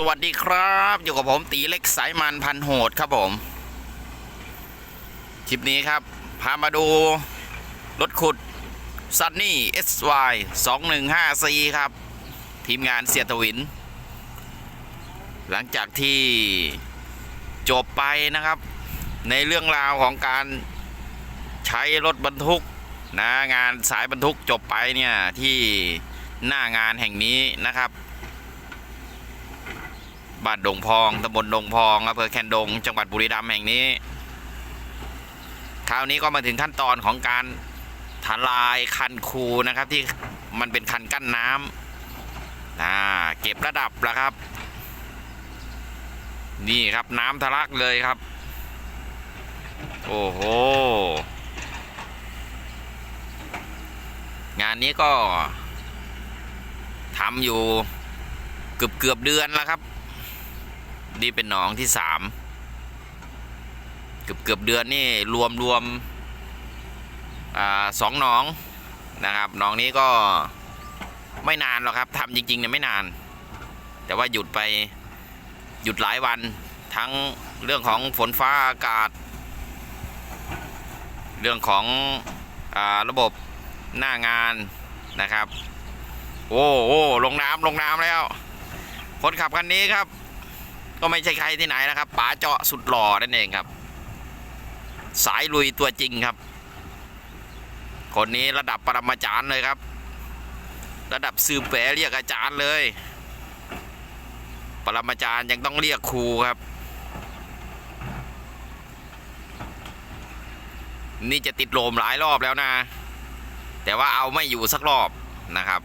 สวัสดีครับ อยู่กับผมตีเล็กสายมันพันโหดครับผม คลิปนี้ครับ พามาดู รถขุดซันนี่ SY 215C ครับ ทีมงานเสียตวิน หลังจากที่จบไปนะครับ ในเรื่องราวของการใช้รถบรรทุกนะงานสายบรรทุกจบไปเนี่ย ที่หน้างานแห่งนี้นะครับ บ้านดงพองตำบลดงพองอำเภอแคนดง จังหวัดบุรีรัมย์แห่งนี้ คราวนี้ก็มาถึงขั้นตอนของการทลายคันคูนะครับ ที่มันเป็นคันกั้นน้ำอ่าเก็บระดับแล้วครับ นี่ครับน้ำทะลักเลยครับ โอ้โหงานนี้ก็ทำอยู่เกือบเกือบเดือนแล้วครับ นี่เป็นหนองที่สามเกือบเกือบเดือนนี่รวมรวมอสองหนองนะครับหนองนี้ก็ไม่นานหรอกครับทำจริงๆเนี่ยไม่นาน แต่ว่าหยุดไปหยุดหลายวันทั้งเรื่องของฝนฟ้าอากาศ เรื่องของอระบบหน้างานนะครับ โอ้โอ้ลงน้ำลงน้ำแล้ว คนขับคันนี้ครับ ก็ไม่ใช่ใครที่ไหนนะครับป๋าเจาะสุดหล่อนั่นเองครับ สายลุยตัวจริงครับ คนนี้ระดับปรมาจารย์เลยครับ ระดับซือแปะเรียกอาจารย์เลย ปรมาจารย์ยังต้องเรียกครูครับ นี่จะติดโลมหลายรอบแล้วนะ แต่ว่าเอาไม่อยู่สักรอบนะครับ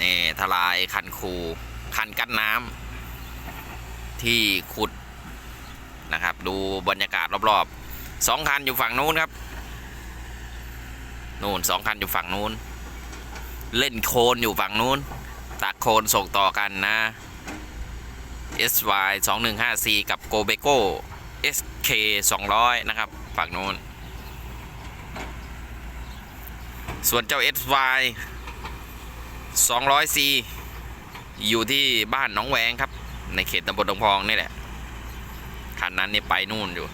นี่ ทลายคันคูคันกั้นน้ำที่ขุดนะครับ ดูบรรยากาศรอบๆสองคันอยู่ฝั่งนู้นครับนู่นสองคันอยู่ฝั่งนู้น เล่นโคลนอยู่ฝั่งนู้น ตักโคลนส่งต่อกันนะ SY 215C กับ g o b e c o SK 200 นะครับ ฝั่งนู้น ส่วนเจ้า SY 200C อยู่ที่บ้านน้องแวงครับ ในเขตตำบลดงพองนี่แหละคันนั้นนี่ไปนู่นอยู่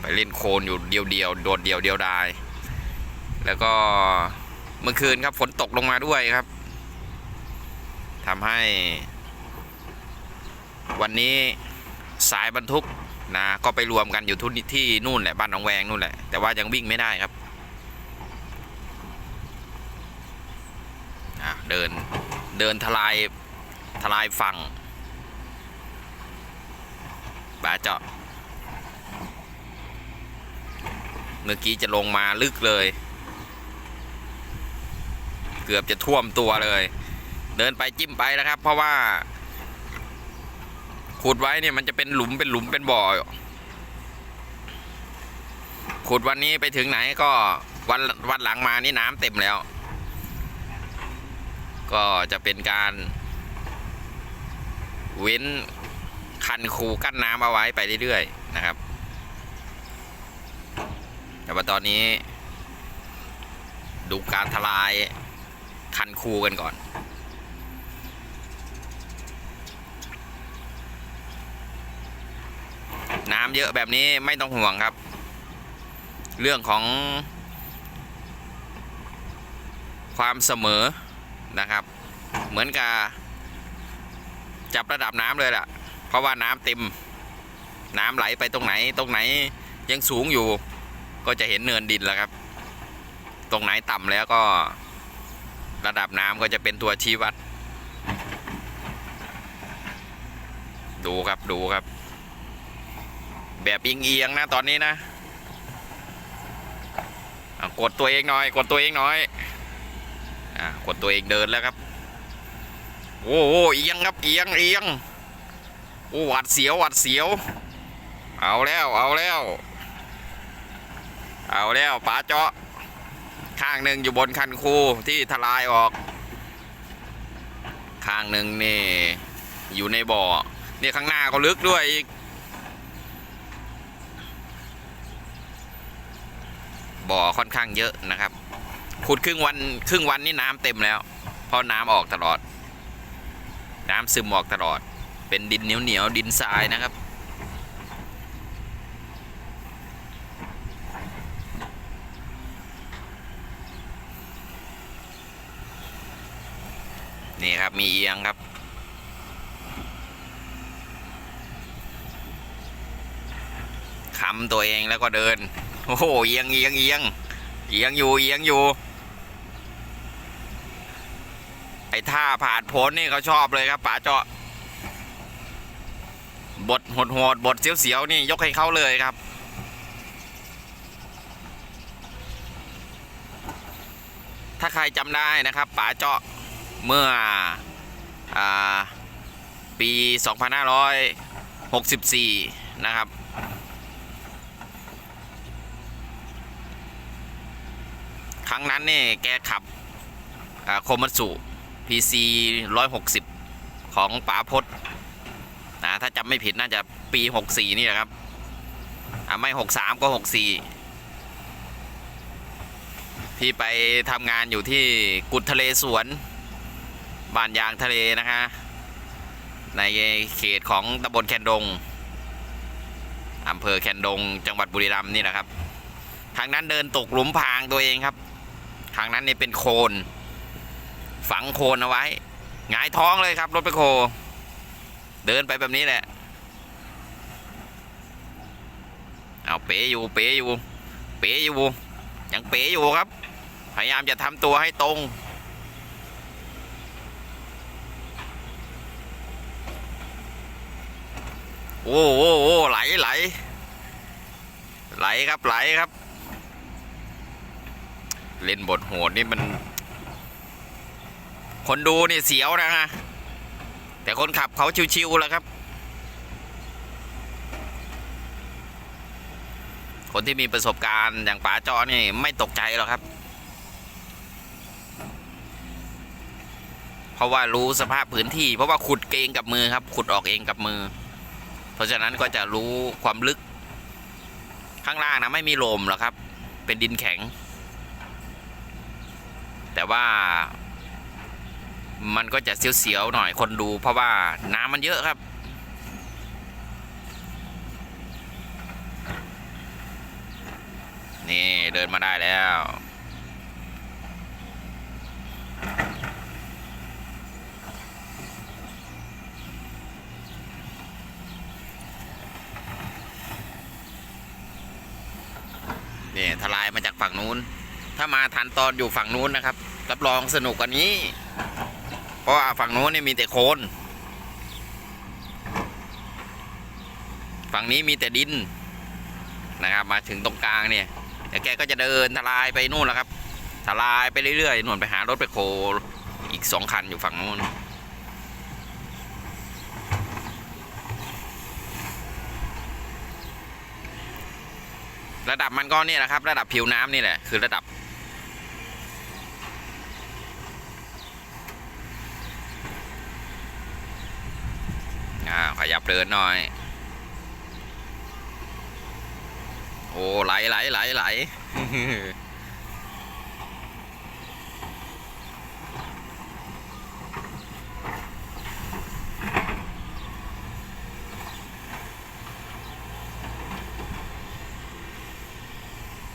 ไปเล่นโคลนอยู่เดียวเดียวๆโดดเดียวเดียวดาย แล้วก็เมื่อคืนครับฝนตกลงมาด้วยครับทำให้ วันนี้สายบรรทุกนะก็ไปรวมกันอยู่ทุนที่นู่นแหละบ้านหนองแวงนู่นแหละแต่ว่ายังวิ่งไม่ได้ครับอะ เดินเดินทลายทลายฝั่งบาเจาะ เมื่อกี้จะลงมาลึกเลย เกือบจะท่วมตัวเลย เดินไปจิ้มไปนะครับ เพราะว่า ขุดไว้เนี่ยมันจะเป็นหลุมเป็นหลุมเป็นบ่อขุดวันนี้ไปถึงไหนก็วันวันหลังมานี่น้ำเต็มแล้ว ก็จะเป็นการเว้นคันคูกั้นน้ำเอาไว้ไปเรื่อยๆนะครับ แต่ว่าตอนนี้ ดูการทลายคันคูกันก่อนน้ำเยอะแบบนี้ไม่ต้องห่วงครับ เรื่องของความเสมอ นะครับ เหมือนกับจับระดับน้ำเลยล่ะ เพราะว่าน้ำเต็ม น้ำไหลไปตรงไหน ตรงไหนยังสูงอยู่ ก็จะเห็นเนินดินแล้วครับ ตรงไหนต่ำแล้วก็ระดับน้ำก็จะเป็นตัวชี้วัด ดูครับดูครับ แบบเอียงๆนะตอนนี้นะอะกดตัวเองหน่อย กดตัวเองหน่อย กดตัวเองเดินแล้วครับ โอ้โหเอียงครับเอียงเอียงโอ้หวัดเสียวหวัดเสียว เอาแล้วเอาแล้ว เอาแล้วป๋าเจาะ ข้างหนึ่งอยู่บนคันคูที่ทลายออก ข้างหนึ่งนี่ อยู่ในบ่อเนี่ยข้างหน้าก็ลึกด้วยอีกบ่อค่อนข้างเยอะนะครับ ขุดครึ่งวันครึ่งวันนี่น้ำเต็มแล้วเพราะน้ำออกตลอด น้ำซึมออกตลอด เป็นดินเหนียวเหนียวดินทรายนะครับ นี่ครับมีเอียงครับคำตัวเองแล้วก็เดิน โอ้โหเอียงเอียงเอียงเอียงอยู่เอียงอยู่ ไอ้ท่าผ่านผลนี่เขาชอบเลยครับป๋าเจาะ บทโหดๆบทเสียวๆนี่ยกให้เขาเลยครับ ถ้าใครจำได้นะครับป๋าเจาะเมื่ออาปี 2564 นะครับครั้งนั้นนี่แกขับโคมัตสุ PC 160 ของป๋าพศนะถ้าจำไม่ผิดน่าจะปี 64 นี่แหละครับอ่าไม่ 63 ก็ 64พี่ไปทำงานอยู่ที่กุดทะเลสวนบ้านยางทะเลนะคะ ในเขตของตำบลแคนดงอำเภอแคนดง จังหวัดบุรีรัมย์นี่แหละครับ ทางนั้นเดินตกหลุมพรางตัวเองครับ ทางนั้นนี่เป็นโคลน ฝังโคนเอาไว้หงายท้องเลยครับรถไปโค เดินไปแบบนี้แหละ เอาเป๋อยู่เป๋อยู่ เป๋อยู่ยังเป๋อยู่ครับ พยายามจะทำตัวให้ตรงโอ้โหโอ้ไหลไหล ไหลครับไหลครับ เล่นบทโหดนี่มัน คนดูนี่เสียวนะฮะแต่คนขับเขาชิวๆแล้วครับ คนที่มีประสบการณ์อย่างป๋าจอนี่ไม่ตกใจหรอกครับ เพราะว่ารู้สภาพพื้นที่ เพราะว่าขุดเองกับมือครับ ขุดออกเองกับมือ เพราะฉะนั้นก็จะรู้ความลึก ข้างล่างนะไม่มีลมหรอกครับ เป็นดินแข็ง แต่ว่า มันก็จะเสียวๆหน่อยคนดู เพราะว่าน้ำมันเยอะครับ นี่เดินมาได้แล้วนี่ทลายมาจากฝั่งนู้น ถ้ามาทันตอนอยู่ฝั่งนู้นนะครับ รับรองสนุกกว่านี้ เพราะว่าฝั่งโน้นนี่มีแต่โคลนฝั่งนี้มีแต่ดินนะครับ มาถึงตรงกลางเนี่ยเดี๋ยวแกก็จะเดินทลายไปนู่นแล้วครับทลายไปเรื่อยๆนู่นไปหารถไปโคอีกสองคันอยู่ฝั่งโน้นระดับมันก็เนี่ยแหละครับ ระดับผิวน้ำนี่แหละคือระดับ อ่าข ยับเดินหน่อย โอ้ไหลไหลไหลไหล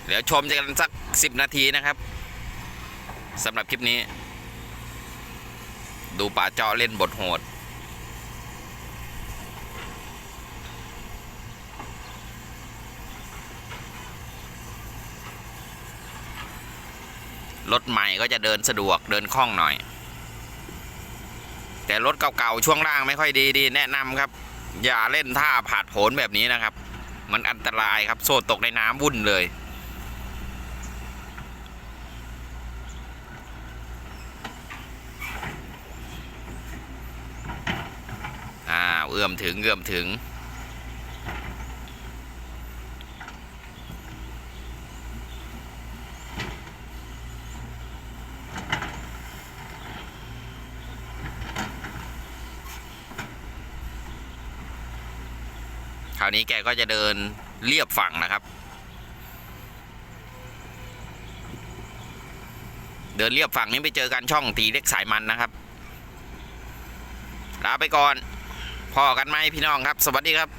เดี๋ยวชมกันสักสิบนาทีนะครับสำหรับคลิปนี้ ดูป่าเจาะเล่นบทโหด รถใหม่ก็จะเดินสะดวกเดินคล่องหน่อย แต่รถเก่าๆช่วงล่างไม่ค่อยดีดีแนะนำครับ อย่าเล่นท่าผาดโผนแบบนี้นะครับ มันอันตรายครับโซ่ตกในน้ำวุ่นเลยอ่าเอื้อมถึงเอื้อมถึง ราวนี้แกก็จะเดินเรียบฝั่งนะครับ เดินเรียบฝั่งนี้ไปเจอกันช่องตีเล็กสายมันนะครับลาไปก่อนพอกันไหมพี่น้องครับ สวัสดีครับ